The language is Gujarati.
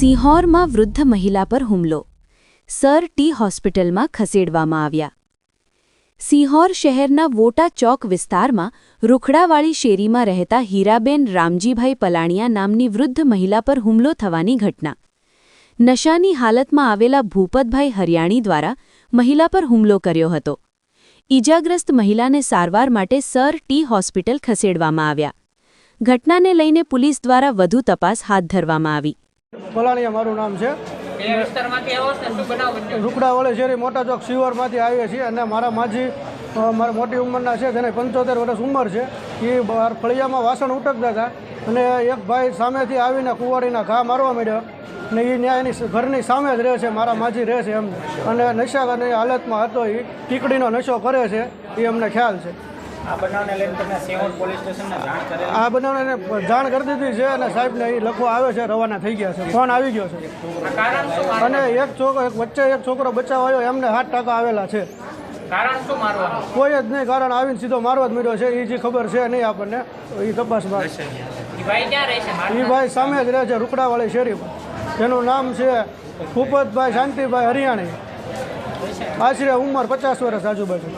સિહોરમાં વૃદ્ધ મહિલા પર હુમલો. સર ટી હોસ્પિટલમાં ખસેડવામાં આવ્યા. સિહોર શહેરના વોટા ચોક વિસ્તારમાં રૂખડાવાળી શેરીમાં રહેતા હીરાબેન રામજીભાઈ પલાણિયા નામની વૃદ્ધ મહિલા પર હુમલો થવાની ઘટના. નશાની હાલતમાં આવેલા ભૂપતભાઈ હરિયાણી દ્વારા મહિલા પર હુમલો કર્યો હતો. ઈજાગ્રસ્ત મહિલાને સારવાર માટે સર ટી હોસ્પિટલ ખસેડવામાં આવ્યા. ઘટનાને લઈને પોલીસ દ્વારા વધુ તપાસ હાથ ધરવામાં આવી. પલાણીયા મારું નામ છે. રૂકડાવાળી શેરી મોટા ચોક શિવરમાંથી આવીએ છીએ અને મારા માજી મારા મોટી ઉંમરના છે જેને પંચોતેર વર્ષ ઉંમર છે એ બહાર ફળિયામાં વાસણ ઉટકતા હતા અને એક ભાઈ સામેથી આવીને કુંવારીના ઘા મારવા માંડ્યો ને એ ન્યાય એની ઘરની સામે જ રહે છે મારા માજી રહે છે એમ. અને નશાની હાલતમાં હતો એ ટીકડીનો નશો કરે છે એ અમને ખ્યાલ છે. આ બનાવને જાણ કરી દીધી છે અને સાહેબને એ લખવા આવે છે રવાના થઈ ગયા છે. ફોન આવી ગયો છે? અને એક છોકરો એક વચ્ચે એક છોકરો બચાવ આવ્યો એમને હાથ ટાંકા આવેલા છે. કોઈ જ નહીં કારણ આવીને સીધો મારવા જ મળ્યો છે. એ જે ખબર છે નહીં આપણને એ તપાસમાં એ ભાઈ સામે જ રહે છે રૂકડાવાળી શેરીમાં. જેનું નામ છે ભૂપતભાઈ શાંતિભાઈ હરિયાણી. આશરે ઉંમર પચાસ વર્ષ આજુબાજુ.